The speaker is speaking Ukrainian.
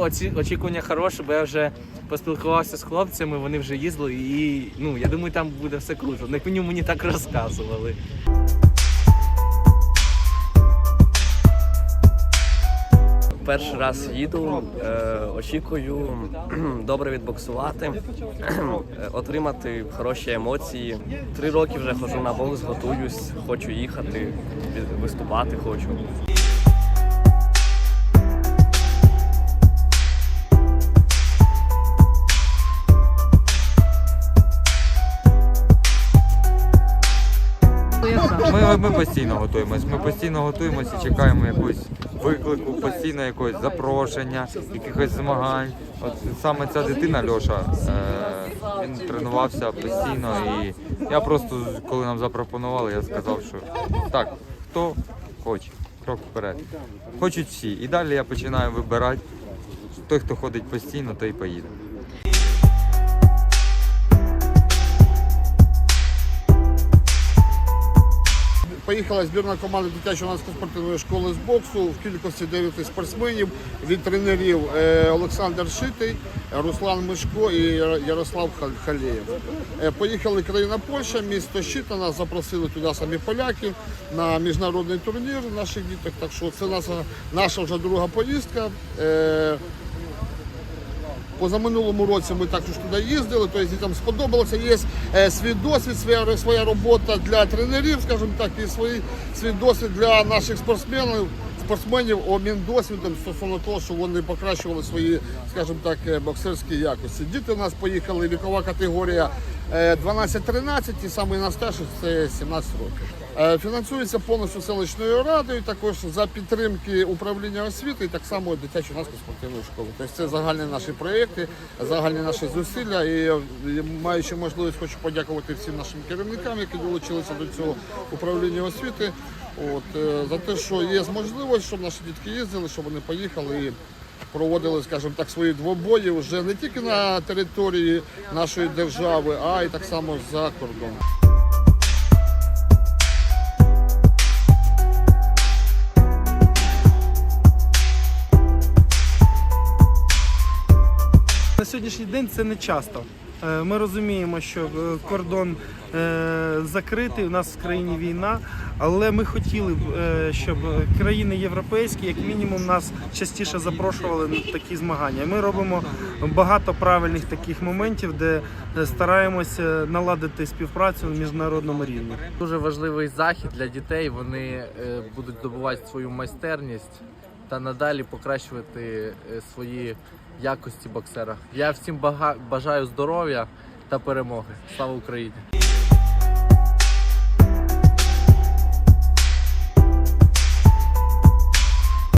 оці очікування хороші, бо я вже поспілкувався з хлопцями, вони вже їздили, і ну я думаю, там буде все круто. Як мінімум мені так розказували. Перший раз їду, е, очікую добре відбоксувати, отримати хороші емоції. Три роки вже ходжу на бокс, готуюсь, хочу їхати, виступати хочу. Ми, ми постійно готуємось. Ми постійно готуємося і чекаємо якогось виклику, постійно якогось запрошення, якихось змагань. От саме ця дитина Льоша, е, він тренувався постійно, і я просто, коли нам запропонували, я сказав, що так, хто хоче, крок вперед. Хочуть всі. І далі я починаю вибирати. Той, хто ходить постійно, той поїде. Поїхала збірна команда дитячо-юнацької спортивної школи з боксу в кількості 9 спортсменів від тренерів е, Олександр Шитий, Руслан Мишко і Ярослав Халєєв. Е, Поїхали країна Польща, місто Щита, нас запросили туди самі поляки на міжнародний турнір наших діток. Так що це наша, наша вже друга поїздка. Позаминулому році ми також туди їздили, то тобто там сподобалося. Є е, свій досвід, своя, своя робота для тренерів, скажімо так, і свій, свій досвід для наших спортсменів, спортсменів, обмін досвідом стосовно того, що вони покращували свої, скажімо так, е, боксерські якості. Діти у нас поїхали, вікова категорія 12-13 і самий найстарший це 17 років. Е, Фінансується повністю селищною радою, також за підтримки управління освіти і так само дитячої наскільки спортивної школи. Тобто це загальні наші проєкти, загальні наші зусилля. І е, маючи можливість, хочу подякувати всім нашим керівникам, які долучилися до цього управління освіти. От е, за те, що є можливість, щоб наші дітки їздили, щоб вони поїхали і проводили, скажімо так, свої двобої вже не тільки на території нашої держави, а й так само за кордоном. На сьогоднішній день це не часто. Е, Ми розуміємо, що е, кордон е, закритий, у нас в країні війна, але ми хотіли б, щоб країни європейські, як мінімум, нас частіше запрошували на такі змагання. Ми робимо багато правильних таких моментів, де стараємося наладити співпрацю на міжнародному рівні. Дуже важливий захід для дітей. Вони будуть здобувати свою майстерність та надалі покращувати е, свої якості боксера. Я всім бажаю здоров'я та перемоги. Слава Україні!